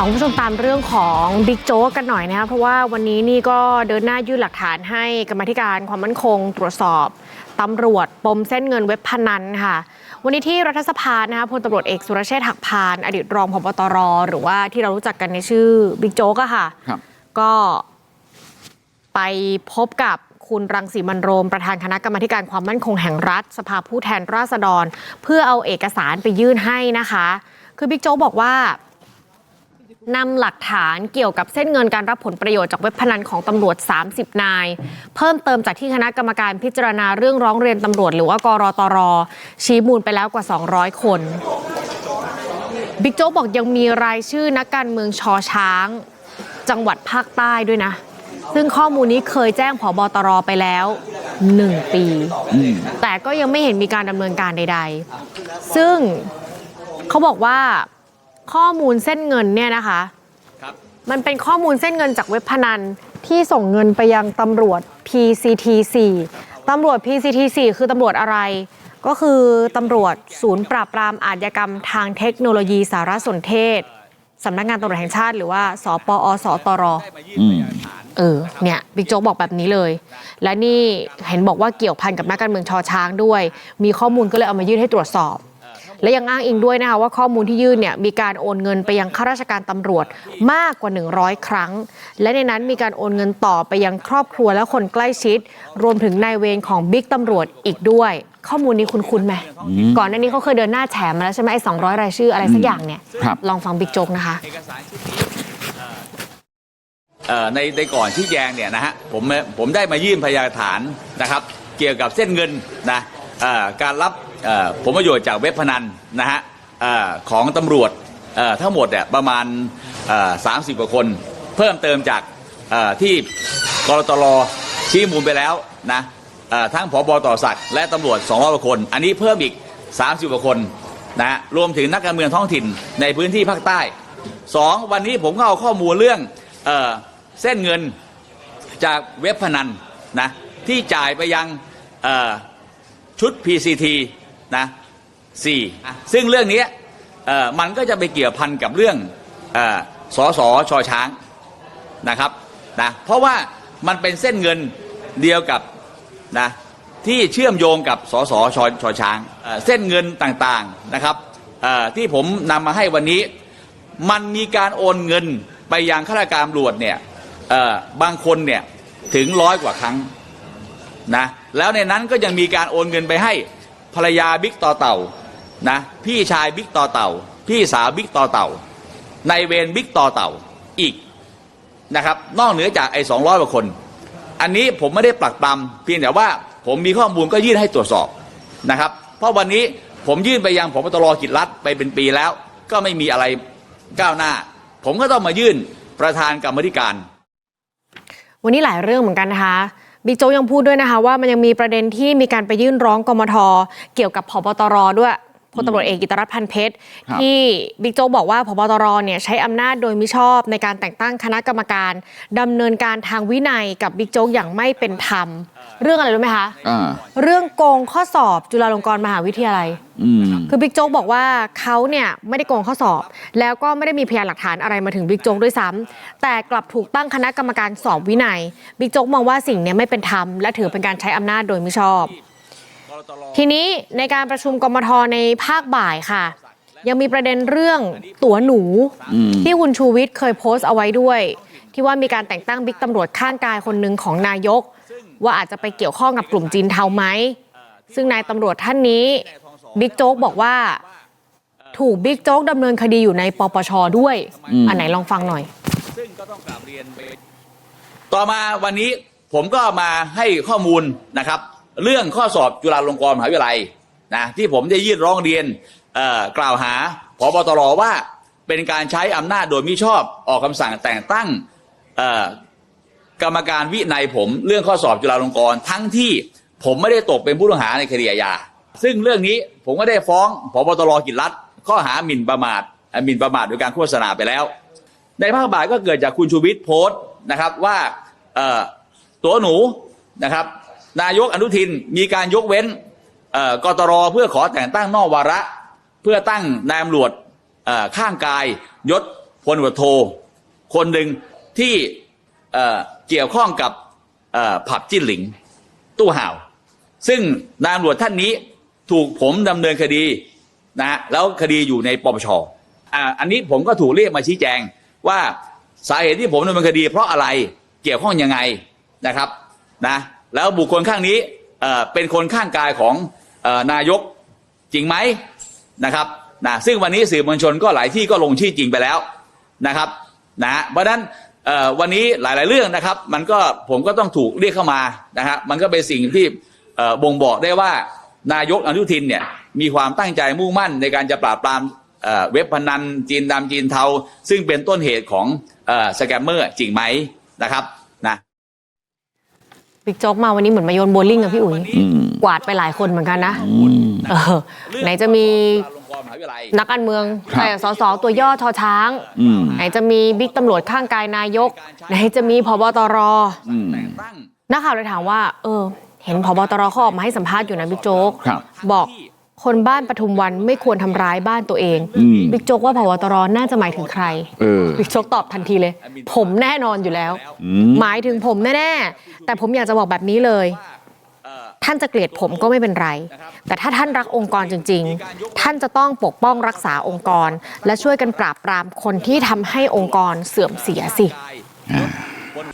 เอาคุณผู้ชมตามเรื่องของบิ๊กโจ๊กกันหน่อยนะครับเพราะว่าวันนี้นี่ก็เดินหน้ายื่นหลักฐานให้กรรมาธิการความมั่นคง ตรวจสอบตำรวจปมเส้นเงินเว็บพนันค่ะ วันนี้ที่รัฐสภานะคะพลตำรวจเอกสุรเชษฐ์หักพานอดีตรองผบตรหรือว่าที่เรารู้จักกันในชื่อบิ๊กโจ๊กอะค่ะครับก็ไปพบกับคุณรังสีมันต์โรม ประธานคณะกรรมาธิการความมั่นคงแห่งรัฐ สภาผู้แทนราษฎร เพื่อเอาเอกสารไปยื่นให้นะคะ คือบิ๊กโจ๊กบอกว่า นำหลักฐานเกี่ยวกับเส้นเงินการรับผลประโยชน์จากเว็บพนันของตำรวจ 30 นาย เพิ่มเติมจากที่คณะกรรมการพิจารณาเรื่องร้องเรียนตำรวจ หรือว่ากรตร ชี้มูลไปแล้วกว่า 200 คนบิ๊กโจ๊กบอกยังมีรายชื่อนักการเมืองชอช้าง จังหวัดภาคใต้ด้วยนะ ซึ่งข้อมูลนี้เคยแจ้งผบตรไปแล้ว1ปีอืมแต่ก็ยังไม่เห็นมีการดำเนินการใด ๆ ซึ่งเขาบอกว่า ข้อมูลเส้นเงินเนี่ยนะคะครับมันเป็นข้อมูลเส้นเงินจากเว็บพนันที่ส่งเงินไปยังตำรวจ PCT4 ตำรวจ PCT4 คือตำรวจอะไร ก็คือตำรวจศูนย์ปราบปรามอาชญากรรมทางเทคโนโลยีสารสนเทศสำนักงานตำรวจแห่งชาติหรือว่า สปอสตรอืมเออเนี่ยบิ๊กโจ๊กบอกแบบนี้เลย และนี่เห็นบอกว่าเกี่ยวพันกับนักการเมืองชอช้างด้วย มีข้อมูลก็เลยเอามายื่นให้ตรวจสอบ และยังอ้างอิงด้วยนะคะว่าข้อมูลที่ยื่นเนี่ยมีการโอนเงินไปยังข้าราชการตำรวจมากกว่า 100 ครั้ง และในนั้นมีการโอนเงินต่อไปยังครอบครัวและคนใกล้ชิด รวมถึงนายเวรของบิ๊กตำรวจอีกด้วย ข้อมูลนี้คุณคุณไหมก่อนหน้านี้เขาเคยเดินหน้าแฉมาแล้วใช่ไหมไอ้200รายชื่ออะไรสักอย่างเนี่ยครับลองฟังบิ๊กโจ๊กนะคะเอกสารชุดนี้เอ่อในในก่อนที่แจงเนี่ยนะฮะผมผมได้มายื่นพยานหลักฐานนะครับ เกี่ยวกับเส้นเงินนะเอ่อการรับเอ่อ ผลประโยชน์จากเว็บพนันนะฮะออของตำรวจทั้งหมดเนี่ยประมาณสามสิบกว่าคน เพิ่มเติมจากที่กรตรชี้มูลไปแล้วนะทั้งผบต่อศักดิ์และตำรวจ 200กว่าคน อันนี้เพิ่มอีก 30 กว่าคนนะฮะรวมถึงนักการเมืองท้องถิ่นในพื้นที่ภาคใต้สองวันนี้ผมก็เอาข้อมูลเรื่องเอเส้นเงินจากเว็บพนันนะที่จ่ายไปยังชุด PCT นะสี่ซึ่งเรื่องนี้เอ่อมันก็จะไปเกี่ยวพันกับเรื่องเอ่อสอสอชอช้างนะครับนะเพราะว่ามันเป็นเส้นเงินเดียวกับนะที่เชื่อมโยงกับสสชชอช้างเอ่อเส้นเงินต่างๆนะครับเอ่อที่ผมนำมาให้วันนี้ มันมีการโอนเงินไปยังข้าราชการตำรวจเนี่ยเอ่อบางคนเนี่ยถึงร้อยกว่าครั้งนะแล้วในนั้นก็ยังมีการโอนเงินไปให้ ภรรยาบิ๊กต่อเต่านะพี่ชายบิ๊กต่อเต่า พี่สาวบิ๊กต่อเต่า ในเวรบิ๊กต่อเต่าอีกนะครับ นอกเหนือจากไอ้สองร้อยกว่าคน อันนี้ผมไม่ได้ปลักปลำเพียงแต่ว่าผมมีข้อมูลก็ยื่นให้ตรวจสอบนะครับ เพราะวันนี้ผมยื่นไปยังผมตรกิจรัฐไปเป็นปีแล้ว ก็ไม่มีอะไรก้าวหน้า ผมก็ต้องมายื่นประธานกรรมธิการ วันนี้หลายเรื่องเหมือนกันนะคะ บิ๊กโจ๊กยังพูดด้วยนะคะว่ามันยังมีประเด็นที่มีการไปยื่นร้องกมทเกี่ยวกับพบตรด้วย พลตำรวจเอกกิตรัตน์พันเพชรครับที่บิ๊กโจ๊กบอกว่าพบตรเนี่ยใช้อำนาจโดยมิชอบในการแต่งตั้งคณะกรรมการดำเนินการทางวินัยกับบิ๊กโจ๊กอย่างไม่เป็นธรรม เรื่องอะไรรู้ไหมคะอ่าเรื่องโกงข้อสอบจุฬาลงกรณ์มหาวิทยาลัยอืมคือบิ๊กโจ๊กบอกว่าเขาเนี่ยไม่ได้โกงข้อสอบ แล้วก็ไม่ได้มีพยานหลักฐานอะไรมาถึงบิ๊กโจ๊กด้วยซ้ำแต่กลับถูกตั้งคณะกรรมการสอบวินัยบิ๊กโจ๊กมองว่าสิ่งเนี้ไม่เป็นธรรมและถือเป็นการใช้อำนาจโดยมิชอบ ทีนี้ในการประชุมกมทในภาคบ่ายค่ะ ยังมีประเด็นเรื่องตั๋วหนูอืมที่คุณชูวิทย์เคยโพสต์เอาไว้ด้วย ที่ว่ามีการแต่งตั้งบิ๊กตำรวจข้างกายคนหนึ่งของนายก ว่าอาจจะไปเกี่ยวข้องกับกลุ่มจีนเทาไหมซึ่งนายตำรวจท่านนี้บิ๊กโจ๊กบอกว่า ถูกบิ๊กโจ๊กดำเนินคดีอยู่ในปปชด้วยอืมอันไหนลองฟังหน่อย ซึ่งก็ต้องกราบเรียนไปต่อมาวันนี้ผมก็มาให้ข้อมูลนะครับ เรื่องข้อสอบจุฬาลงกรณ์มหาวิทยาลัยนะที่ผมได้ยื่นร้องเรียนกล่าวหาพบตรว่าเป็นการใช้อำนาจโดยมิชอบออกคำสั่งแต่งตั้งกรรมการวินัยผมเรื่องข้อสอบจุฬาลงกรณ์ทั้งที่ผมไม่ได้ตกเป็นผู้ต้องหาในคดีอาญาซึ่งเรื่องนี้ผมก็ได้ฟ้องพบตรกิจรัฐข้อหาหมิ่นประมาทหมิ่นประมาทโดยการโฆษณาไปแล้ว ในภาคบ่ายก็เกิดจากคุณชูวิทย์โพสต์นะครับว่าตัวหนูนะครับ นายกอนุทินมีการยกเว้นกตรเพื่อขอแต่งตั้งนอกวาระ เพื่อตั้งนายตำรวจข้างกายยศพลตำรวโท คนหนึ่งที่เกี่ยวข้องกับผับจิ้นหลิง ตู้ห่าว ซึ่งนายตำรวจท่านนี้ถูกผมดำเนินคดีนะฮะแล้วคดีอยู่ในปปชอ่าอันนี้ผมก็ถูกเรียกมาชี้แจงว่าสาเหตุที่ผมดำเนินคดี เพราะอะไรเกี่ยวข้องยังไงนะครับนะ แล้วบุคคลข้างนี้เอ่อเป็นคนข้างกายของเอ่อนายกจริงไหมนะครับนะซึ่งวันนี้สื่อมวลชนก็หลายที่ก็ลงชื่อจริงไปแล้วนะครับนะเพราะฉะนั้นเอ่อวันนี้หลาย ๆ เรื่องนะครับ มันก็ผมก็ต้องถูกเรียกเข้ามานะฮะมันก็เป็นสิ่งที่เอ่อบ่งบอกได้ว่านายกอนุทินเนี่ยมีความตั้งใจมุ่งมั่นในการจะปราบปรามเว็บพนันจีนดำจีนเทา ซึ่งเป็นต้นเหตุของอสแกมเมอร์จริงไหมนะครับนะ บิ๊กโจ๊กมาวันนี้เหมือนมาโยนโบว์ลิ่งอะพี่อุ๋ยอืมกวาดไปหลายคนเหมือนกันนะอืมเออไหนจะมีลงกรณ์มหาวิทยาลัยนักการเมืองครับแต่สสตัวย่อชอช้างอืมไหนจะมีบิ๊กตำรวจข้างกายนายก ไหนจะมีพบตรอืมแต่งตั้งนักข่าวเลยถามว่า เออ เห็นพบตรเขาออกมาให้สัมภาษณ์อยู่นะบิ๊กโจ๊กครับบอก คนบ้านปทุมวันไม่ควรทำร้ายบ้านตัวเองอืมบิ๊กโจ๊กว่าพบตรน่าจะหมายถึงใครเออบิ๊กโจ๊กตอบทันทีเลย ผมแน่นอนอยู่แล้วอืมหมายถึงผมแน่ๆแต่ผมอยากจะบอกแบบนี้เลยเอ่อท่านจะเกลียดผมก็ไม่เป็นไร แต่ถ้าท่านรักองค์กรจริง ๆ ท่านจะต้องปกป้องรักษาองค์กร และช่วยกันปราบปรามคนที่ทำให้องค์กรเสื่อมเสียสิบน